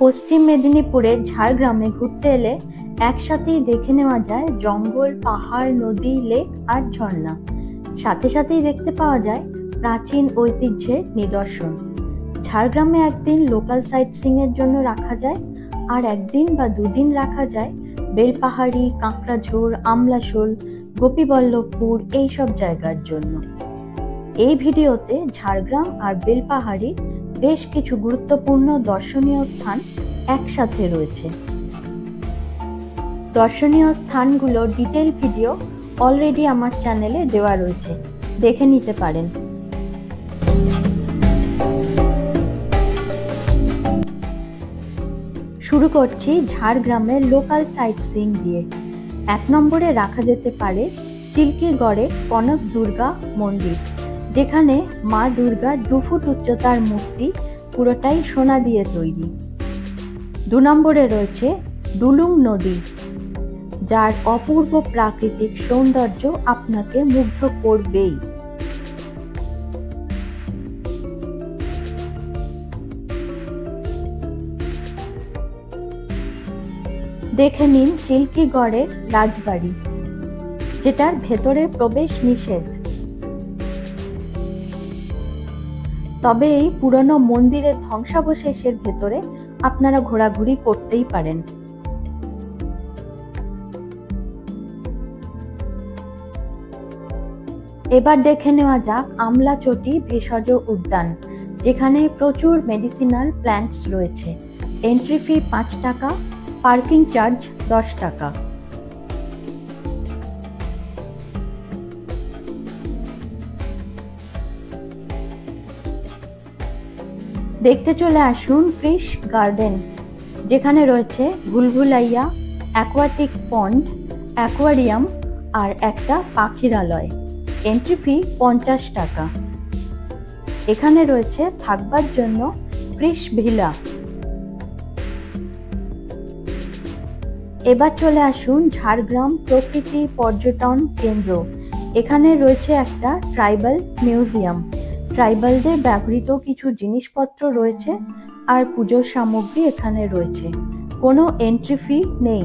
পশ্চিম মেদিনীপুরের ঝাড়গ্রামে ঘুরতে এলে একসাথেই দেখে নেওয়া যায় জঙ্গল, পাহাড়, নদী, লেক আর ঝর্ণা। সাথে সাথেই দেখতে পাওয়া যায় প্রাচীন ঐতিহ্যের নিদর্শন। ঝাড়গ্রামে একদিন লোকাল সাইট এর জন্য রাখা যায় আর একদিন বা দুদিন রাখা যায় বেলপাহাড়ি কাঁকড়াঝোড় আমলাশোল, গোপীবল্লভপুর এইসব জায়গার জন্য। এই ভিডিওতে ঝাড়গ্রাম আর বেলপাহাড়ি বেশ কিছু গুরুত্বপূর্ণ দর্শনীয় স্থান একসাথে রয়েছে। দর্শনীয় স্থানগুলো ডিটেল ভিডিও অলরেডি আমার চ্যানেলে দেওয়া রয়েছে। দেখে নিতে পারেন। শুরু করছি ঝাড়গ্রামের লোকাল সাইট সিং দিয়ে। এক নম্বরে রাখা যেতে পারে চিল্কিগড়ে কনক দুর্গা মন্দির। যেখানে মা দুর্গা দু ফুট উচ্চতার মূর্তি পুরোটাই সোনা দিয়ে তৈরি। দু নম্বরে রয়েছে ডুলুং নদী, যার অপূর্ব প্রাকৃতিক সৌন্দর্য আপনাকে মুগ্ধ করবেই। দেখে নিন চিল্কিগড়ের রাজবাড়ি, যেটার ভেতরে প্রবেশ নিষেধ। তবে এই পুরনো মন্দিরের ধ্বংসাবশেষের ভেতরে আপনারা ঘোরাঘুরি করতেই পারেন। এবার দেখে নেওয়া যাক আমলাচটি ভেষজ উদ্যান, যেখানে প্রচুর মেডিসিনাল প্ল্যান্টস রয়েছে। এন্ট্রি ফি পাঁচ টাকা পার্কিং চার্জ দশ টাকা। দেখতে চলে আসুন ক্রিশ গার্ডেন, যেখানে রয়েছে ভুলভুলাইয়া, অ্যাকোয়াটিক পন্ড, অ্যাকোয়ারিয়াম আর একটা পাখিরালয় এন্ট্রি ফি পঞ্চাশ টাকা। এখানে রয়েছে থাকবার জন্য ক্রিশ ভিলা। এবার চলে আসুন ঝাড়গ্রাম প্রকৃতি পর্যটন কেন্দ্র। এখানে রয়েছে একটা ট্রাইবাল মিউজিয়াম। ট্রাইবালদের ব্যবহৃত কিছু জিনিসপত্র রয়েছে আর পুজোর সামগ্রী এখানে রয়েছে। কোনো এন্ট্রি ফি নেই।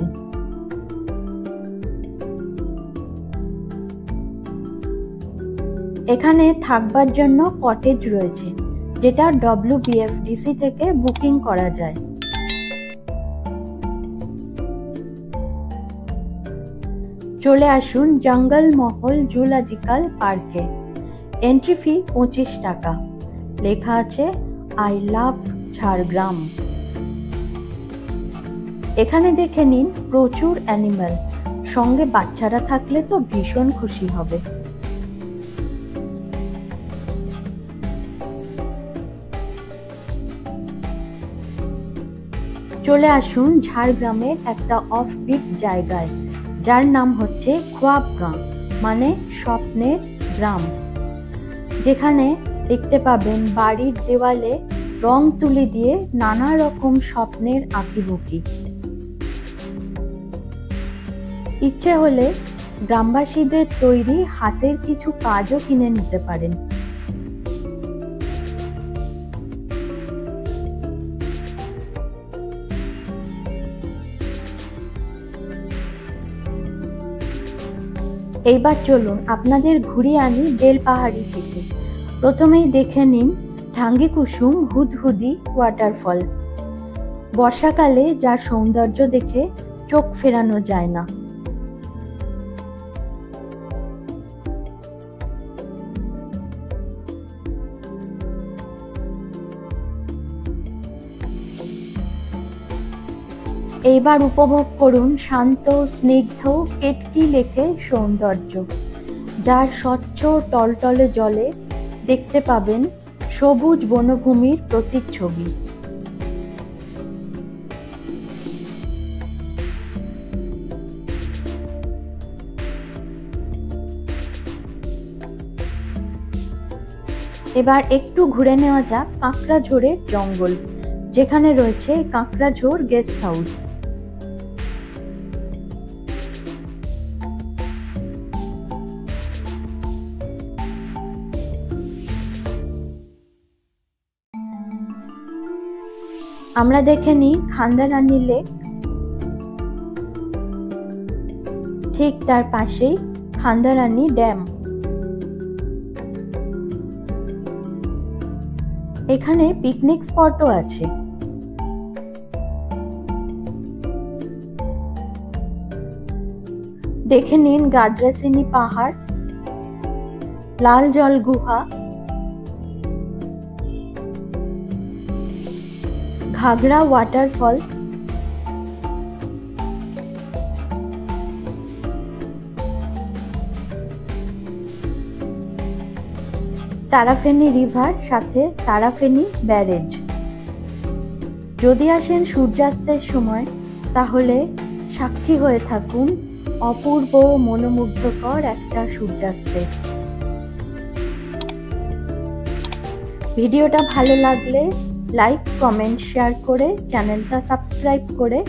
এখানে থাকবার জন্য কটেজ রয়েছে, যেটা ডব্লিউবিএফডিসি থেকে বুকিং করা যায়। চলে আসুন জঙ্গল মহল জুলজিক্যাল পার্কে এন্ট্রি ফি পঁচিশ টাকা। লেখা আছে আই লাভ ঝাড়গ্রাম এখানে দেখে নিন, প্রচুর অ্যানিম্যাল সঙ্গে বাচ্চারা থাকলে তো ভীষণ খুশি হবে। চলে আসুন ঝাড়গ্রামের একটা অফ অফবিট জায়গায়, যার নাম হচ্ছে খোয়াবগাঁ মানে স্বপ্নের গ্রাম। যেখানে দেখতে পাবেন বাড়ির দেওয়ালে রং তুলি দিয়ে নানা রকম স্বপ্নের আঁকিবুকি। ইচ্ছে হলে গ্রামবাসীদের তৈরি হাতের কিছু কাজও কিনে নিতে পারেন। এইবার চলুন আপনাদের ঘুরিয়ে আনি বেল পাহাড়ি থেকে। প্রথমেই দেখে নিন ঠাঙ্গি কুসুম হুদহুদি ওয়াটারফল বর্ষাকালে যার সৌন্দর্য দেখে চোখ ফেরানো যায় না। এইবার উপভোগ করুন শান্ত, স্নিগ্ধ, কেটকি লেকের সৌন্দর্য, যার স্বচ্ছ টলটলে জলে দেখতে পাবেন সবুজ বনভূমির প্রতিচ্ছবি। এবার একটু ঘুরে নেওয়া যাক কাঁকড়াঝোড়ের জঙ্গল, যেখানে রয়েছে কাঁকড়াঝোড় গেস্ট হাউস। আমরা দেখে নিই খান্দারানি লেক। ঠিক তার পাশেই খান্দারানি ড্যাম। এখানে পিকনিক স্পটও আছে। দেখে নিন গাদ্রাসিনী পাহাড়, লাল জল গুহা। ঘাগড়া ওয়াটারফল তারাফেনী রিভার, সাথে তারাফেনী ব্যারেজ। যদি আসেন সূর্যাস্তের সময়, তাহলে সাক্ষী হয়ে থাকুন অপূর্ব মনোমুগ্ধকর একটা সূর্যাস্তের ভিডিওটা ভালো লাগলে লাইক কমেন্ট শেয়ার করে চ্যানেলটা সাবস্ক্রাইব করে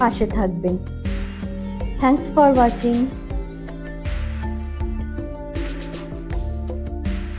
পাশে থাকবেন। Thanks for watching